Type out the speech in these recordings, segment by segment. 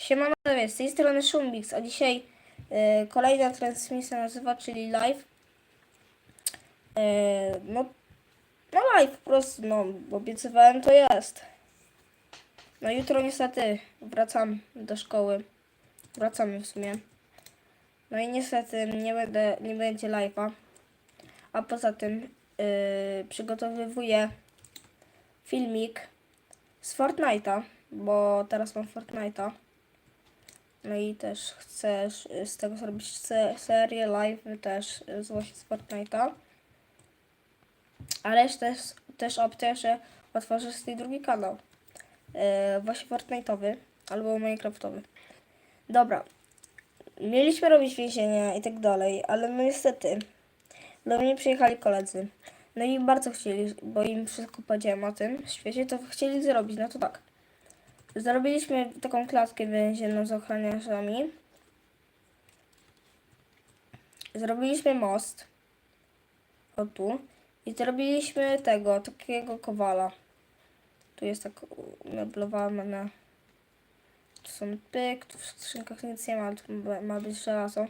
Siemano, z tej strony Szumbix, a dzisiaj e, kolejna transmisja nazywa, czyli live. E, no, no live po prostu, no, obiecywałem, to jest. No jutro niestety wracam do szkoły. Wracamy w sumie. No i niestety nie, będę, nie będzie live'a. A poza tym e, przygotowywuję filmik z Fortnite'a, bo teraz mam Fortnite'a. No i też chcę z tego zrobić se- serię live też z właśnie z Fortnite'a. Ale też, też opcja, że otworzę swój drugi kanał. E, właśnie Fortnite'owy albo Minecraftowy. Dobra. Mieliśmy robić więzienia i tak dalej, ale no niestety do mnie przyjechali koledzy. No i bardzo chcieli, bo im wszystko powiedziałem o tym świecie, to chcieli zrobić, no to tak. Zrobiliśmy taką klatkę więzienną z ochroniarzami. Zrobiliśmy most. O tu. I zrobiliśmy tego, takiego kowala. Tu jest tak umeblowane. Tu są pyk, tu w skrzynkach nic nie ma, tu ma być żelazo.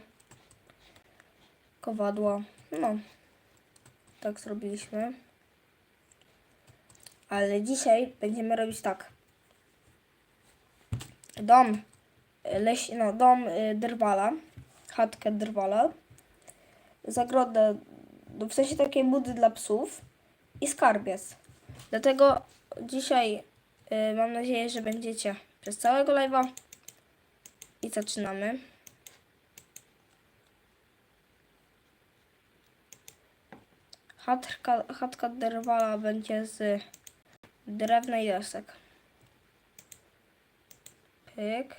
Kowadło. No. Tak zrobiliśmy. Ale dzisiaj będziemy robić tak dom y, leś, no, dom y, drwala, chatkę drwala, zagrodę, no, w sensie takiej budy dla psów i skarbiec. Dlatego dzisiaj y, mam nadzieję, że będziecie przez całego live'a i zaczynamy. Chatka, chatka drwala będzie z drewna i desek. Pyk.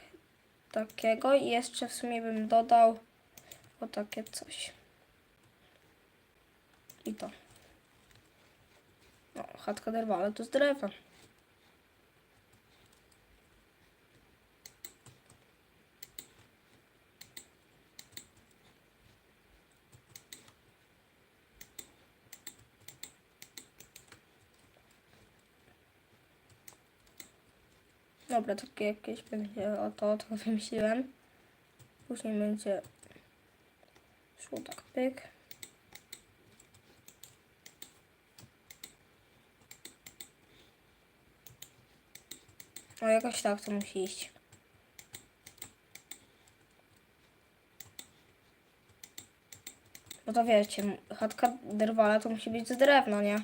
Takiego i jeszcze w sumie bym dodał o takie coś. I to. No, chatka derwa, ale to z drewna. Dobra, takie jakieś będzie o to, to wymyśliłem. Później będzie szło tak pyk. No jakoś tak to musi iść. No to wiecie, chatka drwala to musi być z drewna, nie?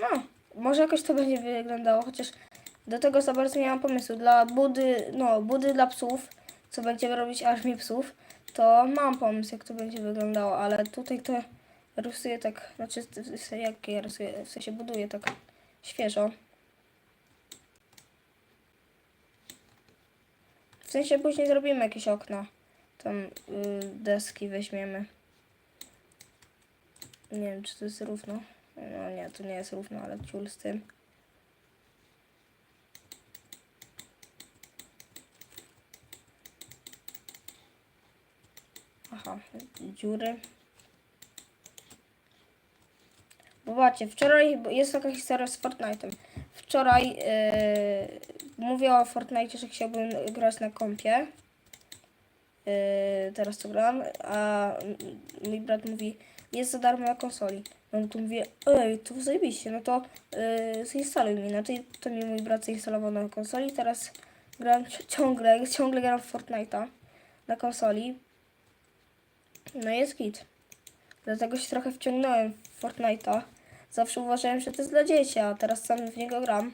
No, może jakoś to będzie wyglądało, chociaż do tego za bardzo nie mam pomysłu. Dla budy, no, budy dla psów, co będziemy robić armię psów, to mam pomysł, jak to będzie wyglądało, ale tutaj to rysuję tak, znaczy, jak ja rysuję, w sensie buduję tak świeżo. W sensie później zrobimy jakieś okna. Tam y, deski weźmiemy. Nie wiem, czy to jest równo. No nie, to nie jest równo, ale ciul z tym. Aha, dziury. Zobaczcie, wczoraj jest taka historia z Fortnite'em. Wczoraj yy, mówię o Fortnite, że chciałbym grać na kompie. Yy, teraz to gram, a mój brat mówi, jest za darmo na konsoli. No to mówię, ej, to zajebiście, no to yy, zainstaluj mi. No to, to mi mój brat zainstalował na konsoli, teraz gram ci- ciągle, ciągle gram w Fortnite'a na konsoli. No jest git. Dlatego się trochę wciągnąłem w Fortnite'a. Zawsze uważałem, że to jest dla dzieci, a teraz sam w niego gram.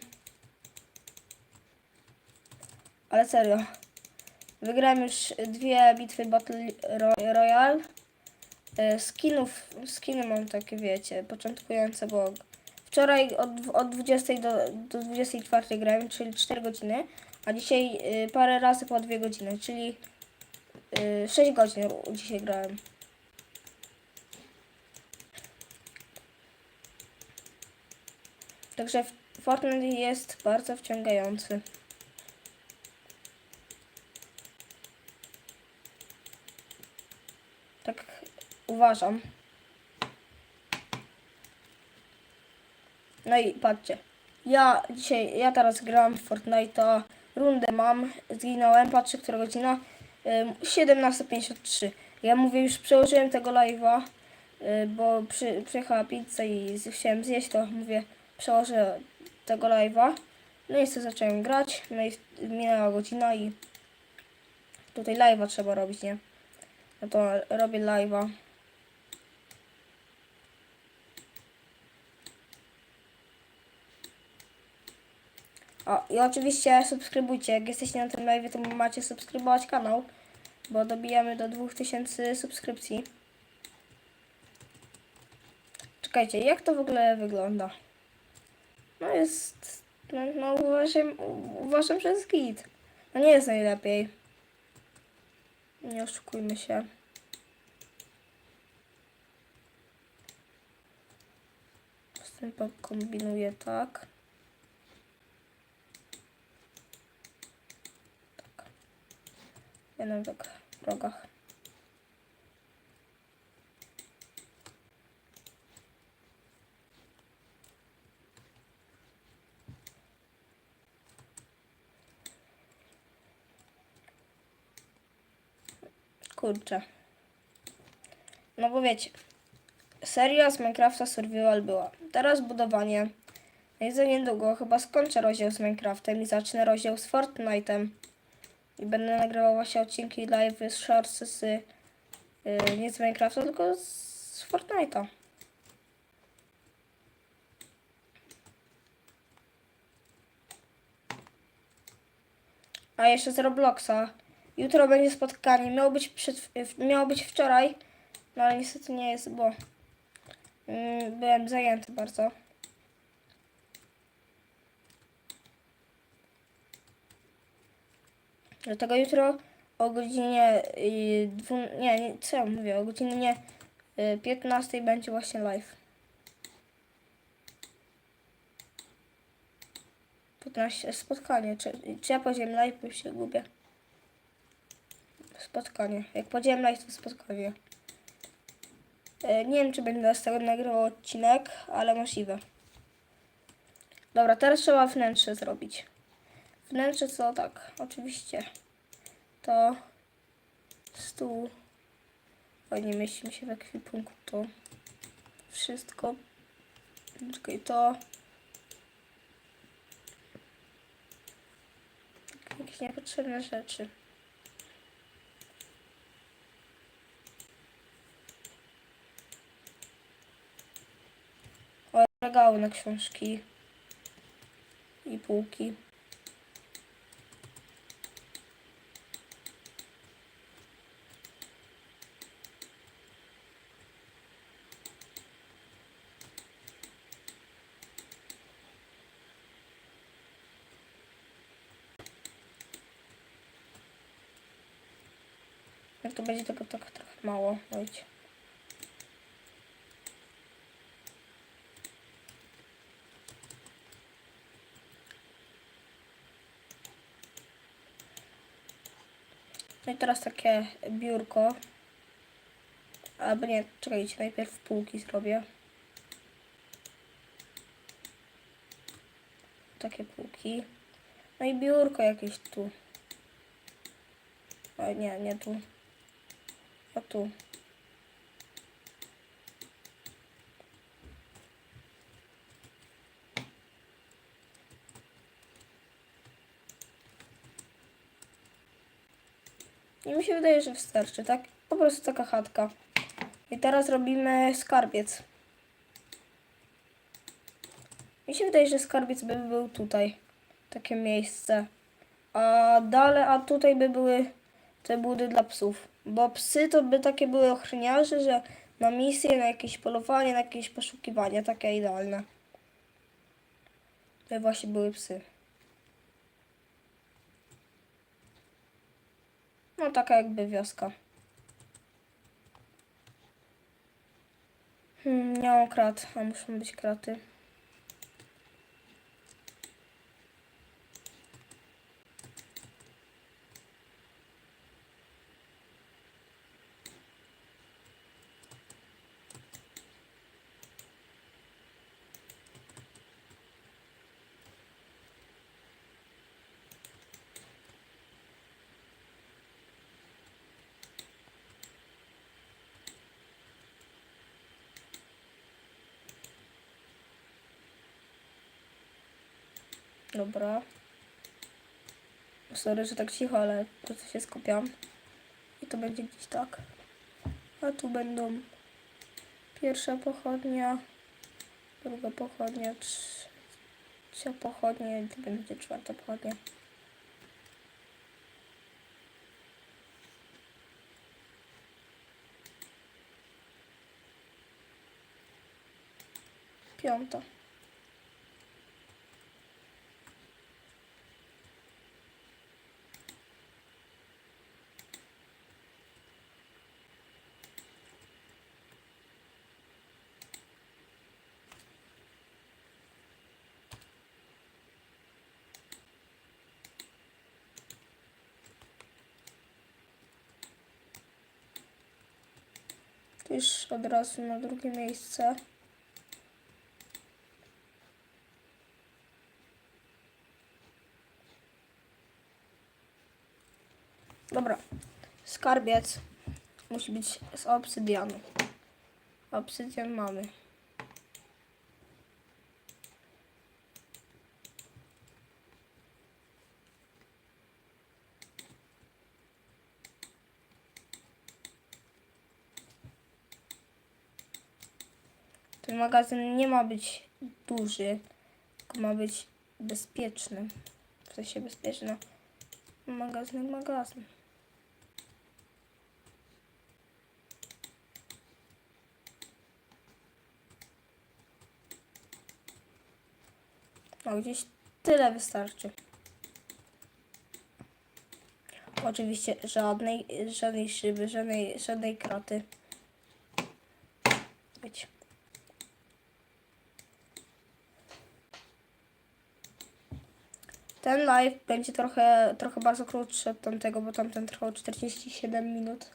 Ale serio. Wygrałem już dwie bitwy Battle Ro- Royale. E, Skinów, skiny mam takie, wiecie, początkujące, bo wczoraj od, od 20 do, do 24 grałem, czyli 4 godziny, a dzisiaj y, parę razy po 2 godziny, czyli y, 6 godzin dzisiaj grałem. Także Fortnite jest bardzo wciągający. Tak uważam. No i patrzcie. Ja dzisiaj, ja teraz gram w Fortnite'a. Rundę mam. Zginąłem. Patrzę, która godzina. Ym, 17.53. Ja mówię, już przełożyłem tego live'a, y, bo przy, przyjechała pizza i chciałem zjeść, to mówię, przełożę tego live'a. No i sobie zacząłem grać. No i minęła godzina i tutaj live'a trzeba robić, nie? No to robię live'a. O, i oczywiście subskrybujcie. Jak jesteście na tym live, to macie subskrybować kanał, bo dobijamy do 2000 subskrypcji. Czekajcie, jak to w ogóle wygląda? No jest, no, no uważam, uważam, że jest git. No nie jest najlepiej. Nie oszukujmy się. Z tym kombinuję tak. Tak. W rogach. Kurczę. No bo wiecie, seria z Minecrafta Survival była. Teraz budowanie. I za niedługo chyba skończę rozdział z Minecraftem i zacznę rozdział z Fortnite'em. I będę nagrywał właśnie odcinki live z shortsy z, yy, nie z Minecrafta, tylko z Fortnite'a. A jeszcze z Robloxa. Jutro będzie spotkanie. Miało być, przed, miało być wczoraj, no ale niestety nie jest, bo mm, byłem zajęty bardzo. Dlatego jutro o godzinie y, dwu, nie, nie, co ja mówię, o godzinie y, 15 będzie właśnie live. 15 spotkanie, czy, czy ja powiedziałem live, bo się gubię. Spotkanie. Jak powiedziałem live, to spotkanie. E, nie wiem, czy będę z tego nagrywał odcinek, ale możliwe. Dobra, teraz trzeba wnętrze zrobić. Wnętrze co tak, oczywiście. To stół. Fajnie mieści mi się w ekwipunku to wszystko. Czekaj, to jakieś niepotrzebne rzeczy. O, regały na książki i półki. To będzie tego tak trochę mało, wiecie. No i teraz takie biurko. Albo nie, czekajcie, najpierw półki zrobię. Takie półki. No i biurko jakieś tu. O nie, nie tu. A tu. I mi się wydaje, że wystarczy, tak? Po prostu taka chatka. I teraz robimy skarbiec. Mi się wydaje, że skarbiec by był tutaj. Takie miejsce. A dalej, a tutaj by były te budy dla psów. Bo psy to by takie były ochroniarze, że na misję, na jakieś polowanie, na jakieś poszukiwania. Takie idealne. To właśnie były psy. No taka jakby wioska. Hmm, nie mam krat, a muszą być kraty. Dobra. Sorry, że tak cicho, ale po prostu się skupiam. I to będzie gdzieś tak. A tu będą pierwsza pochodnia, druga pochodnia, trz- trzecia pochodnia i to będzie czwarta pochodnia. Piąta. Już od razu na drugie miejsce. Dobra. Skarbiec musi być z obsydianu. Obsydian mamy. Ten magazyn nie ma być duży, tylko ma być bezpieczny. W sensie bezpieczny. Magazyn, magazyn. No gdzieś tyle wystarczy. Oczywiście żadnej, żadnej szyby, żadnej, żadnej kraty. Być. Ten live będzie trochę, trochę bardzo krótszy od tamtego, bo tamten trwał 47 minut.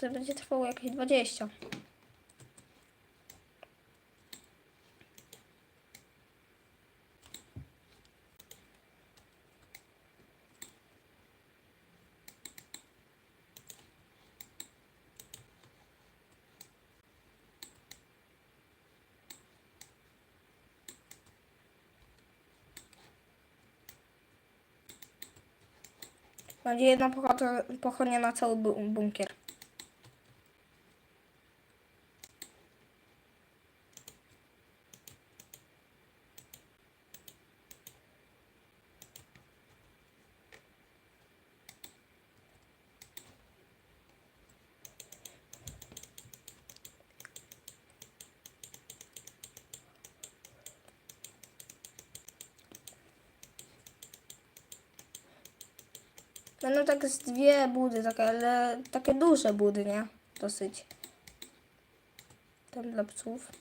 To będzie trwało jakieś 20. Będzie jedna pochodnia, na cały bu- bunkier. Będą tak z dwie budy, takie, ale takie duże budy, nie? Dosyć. Tam dla psów.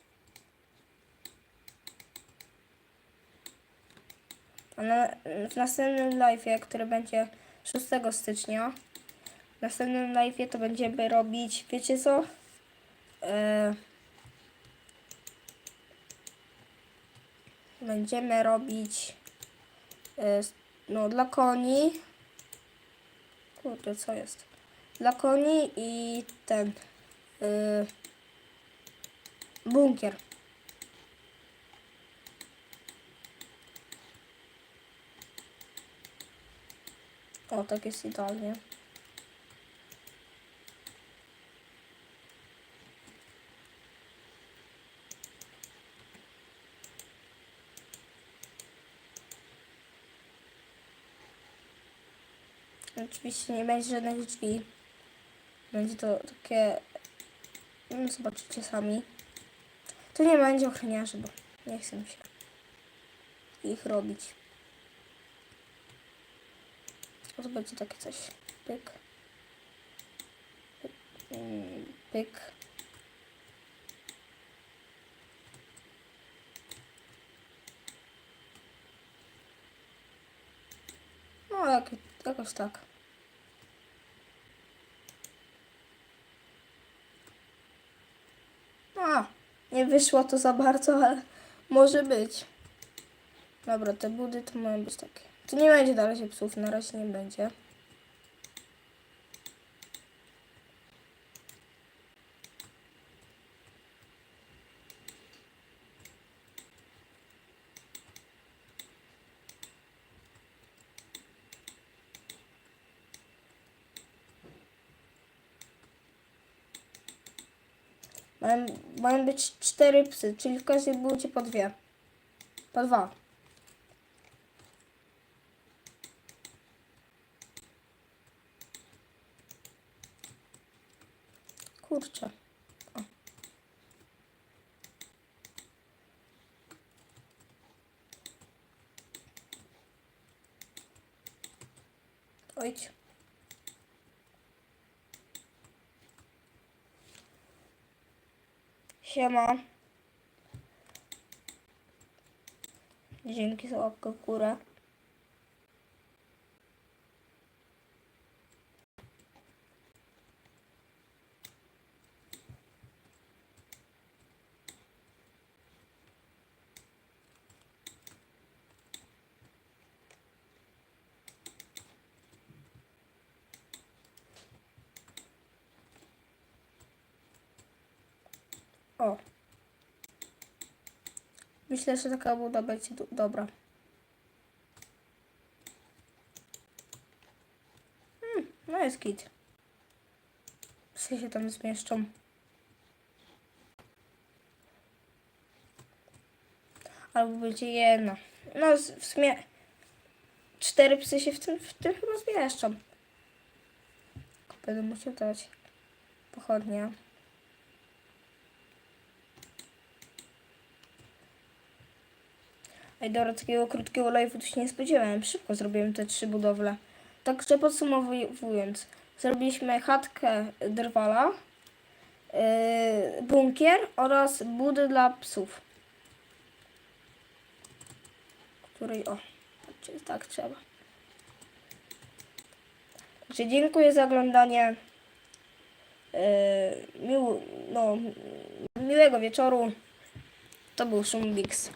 A na, w następnym live'ie, który będzie 6 stycznia, w następnym live'ie to będziemy robić, wiecie co? E, będziemy robić e, no dla koni Kurde, co jest? Dla koni i ten. Yy, bunkier. O, tak jest idealnie. Oczywiście nie będzie żadnych drzwi. Będzie to takie... No, zobaczycie sami. Tu nie będzie ochroniarzy, bo nie chcę się ich robić. O, to będzie takie coś. Pyk. Pyk. Pyk. No, jak, jakoś tak. A, nie wyszło to za bardzo, ale może być. Dobra, te budy to mają być takie. Tu nie będzie na razie psów, na razie nie będzie. Mają, być cztery psy, czyli w każdej budzie po dwie. Po dwa. Kurczę. O. Ojdź. Siema. Dzięki za łapkę w górę. O. Myślę, że taka buda będzie do- dobra. Hmm, no jest git. Psy się tam zmieszczą. Albo będzie jedna. No w sumie cztery psy się w tym, w tym chyba zmieszczą. Będę musiał dać pochodnie. Ej, dobra, takiego krótkiego live'u to się nie spodziewałem. Szybko zrobiłem te trzy budowle. Także podsumowując, zrobiliśmy chatkę drwala, yy, bunkier oraz budę dla psów. Której, o, tak trzeba. Także dziękuję za oglądanie. Yy, no, miłego wieczoru. To był Szumbix.